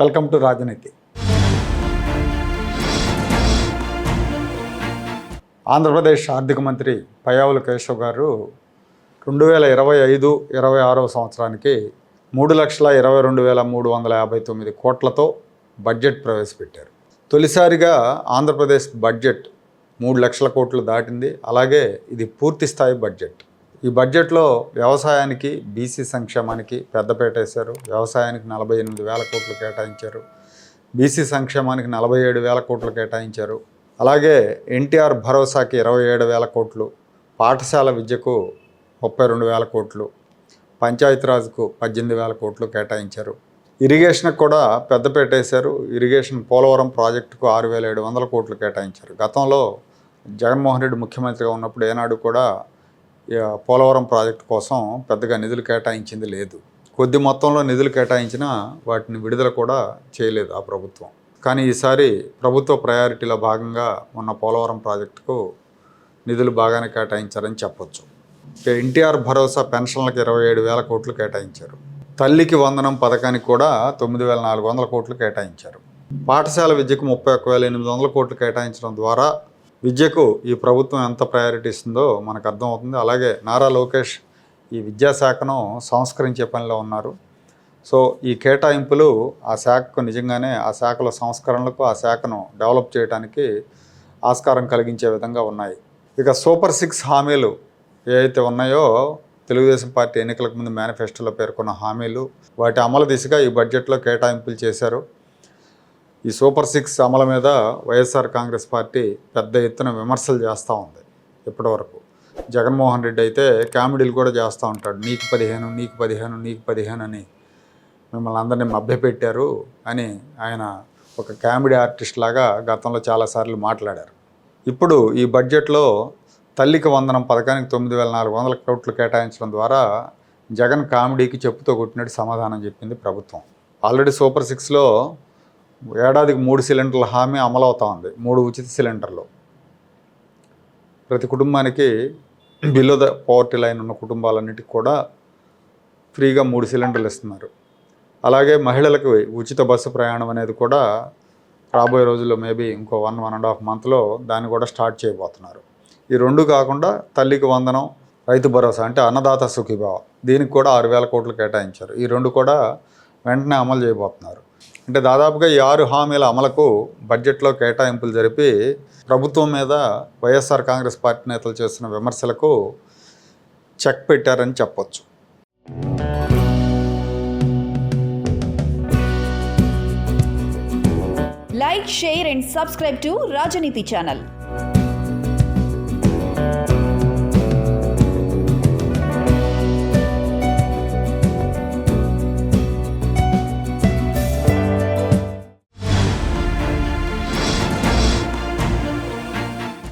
Welcome to రాజనీతి. ఆంధ్రప్రదేశ్ ఆర్థిక మంత్రి పయావుల కేశవ్ గారు రెండు వేల ఇరవై ఐదు ఇరవై ఆరవ సంవత్సరానికి మూడు లక్షల ఇరవై రెండు వేల మూడు వందల యాభై తొమ్మిది కోట్లతో బడ్జెట్ ప్రవేశపెట్టారు. తొలిసారిగా ఆంధ్రప్రదేశ్ బడ్జెట్ మూడు లక్షల కోట్లు దాటింది. అలాగే ఇది పూర్తి స్థాయి బడ్జెట్. ఈ బడ్జెట్లో వ్యవసాయానికి బీసీ సంక్షేమానికి పెద్దపేట వేశారు వ్యవసాయానికి నలభై ఎనిమిది వేల కోట్లు కేటాయించారు. బీసీ సంక్షేమానికి నలభై ఏడు వేల కోట్లు కేటాయించారు. అలాగే ఎన్టీఆర్ భరోసాకి ఇరవై ఏడు వేల కోట్లు పాఠశాల విద్యకు ముప్పై రెండు వేల కోట్లు పంచాయతీరాజ్కు పద్దెనిమిది వేల కోట్లు కేటాయించారు. ఇరిగేషన్కి కూడా పెద్దపేట వేశారు ఇరిగేషన్ పోలవరం ప్రాజెక్టుకు ఆరు వేల ఏడు వందల కోట్లు కేటాయించారు. గతంలో జగన్మోహన్ రెడ్డి ముఖ్యమంత్రిగా ఉన్నప్పుడు ఏనాడు కూడా పోలవరం ప్రాజెక్టు కోసం పెద్దగా నిధులు కేటాయించింది లేదు. కొద్ది మొత్తంలో నిధులు కేటాయించినా వాటిని విడుదల కూడా చేయలేదు ఆ ప్రభుత్వం. కానీ ఈసారి ప్రభుత్వ ప్రయారిటీలో భాగంగా ఉన్న పోలవరం ప్రాజెక్టుకు నిధులు బాగానే కేటాయించారని చెప్పొచ్చు. ఎన్టీఆర్ భరోసా పెన్షన్లకు ఇరవై ఏడు వేల కోట్లు కేటాయించారు. తల్లికి వందనం పథకానికి కూడా తొమ్మిది వేల నాలుగు వందల కోట్లు కేటాయించారు. పాఠశాల విద్యకు ముప్పై ఒక్క వేల ఎనిమిది వందల కోట్లు కేటాయించడం ద్వారా విద్యకు ఈ ప్రభుత్వం ఎంత ప్రయారిటీ ఇస్తుందో మనకు అర్థమవుతుంది. అలాగే నారా లోకేష్ ఈ విద్యాశాఖను సంస్కరించే పనిలో ఉన్నారు. సో ఈ కేటాయింపులు ఆ శాఖకు నిజంగానే ఆ శాఖల సంస్కరణలకు ఆ శాఖను డెవలప్ చేయడానికి ఆస్కారం కలిగించే విధంగా ఉన్నాయి. ఇక సూపర్ సిక్స్ హామీలు ఏవైతే ఉన్నాయో తెలుగుదేశం పార్టీ ఎన్నికలకు ముందు మేనిఫెస్టోలో పేర్కొన్న హామీలు వాటి అమలు దిశగా ఈ బడ్జెట్లో కేటాయింపులు చేశారు. ఈ సూపర్ సిక్స్ అమలు మీద వైఎస్ఆర్ కాంగ్రెస్ పార్టీ పెద్ద ఎత్తున విమర్శలు చేస్తూ ఉంది ఇప్పటివరకు. జగన్మోహన్ రెడ్డి అయితే కామెడీలు కూడా చేస్తూ ఉంటాడు. నీకు పదిహేను నీకు పదిహేను నీకు పదిహేను అని మిమ్మల్ని అందరినీ మభ్యపెట్టారు అని ఆయన ఒక కామెడీ ఆర్టిస్ట్ లాగా గతంలో చాలాసార్లు మాట్లాడారు. ఇప్పుడు ఈ బడ్జెట్లో తల్లికి వందనం పథకానికి తొమ్మిది వేల నాలుగు వందల కోట్లు కేటాయించడం ద్వారా జగన్ కామెడీకి చెప్పుతో కొట్టినట్టు సమాధానం చెప్పింది ప్రభుత్వం. ఆల్రెడీ సూపర్ సిక్స్లో ఏడాదికి మూడు సిలిండర్ల హామీ అమలవుతా ఉంది. మూడు ఉచిత సిలిండర్లు. ప్రతి కుటుంబానికి బిలో ద పవర్టీ లైన్ ఉన్న కుటుంబాలన్నిటికీ కూడా ఫ్రీగా మూడు సిలిండర్లు ఇస్తున్నారు. అలాగే మహిళలకు ఉచిత బస్సు ప్రయాణం అనేది కూడా రాబోయే రోజుల్లో మేబీ ఇంకో వన్ వన్ అండ్ హాఫ్ మంత్లో దాన్ని కూడా స్టార్ట్ చేయబోతున్నారు. ఈ రెండు కాకుండా తల్లికి వందనం రైతు భరోసా అంటే అన్నదాత సుఖీభావ. దీనికి కూడా ఆరు వేల కోట్లు కేటాయించారు. ఈ రెండు కూడా వెంటనే అమలు చేయబోతున్నారు. అంటే దాదాపుగా ఈ ఆరు హామీల అమలుకు బడ్జెట్లో కేటాయింపులు జరిపి ప్రభుత్వం మీద వైఎస్ఆర్ కాంగ్రెస్ పార్టీ నేతలు చేస్తున్న విమర్శలకు చెక్ పెట్టారని చెప్పొచ్చు. Like share and subscribe to Rajaneeti channel.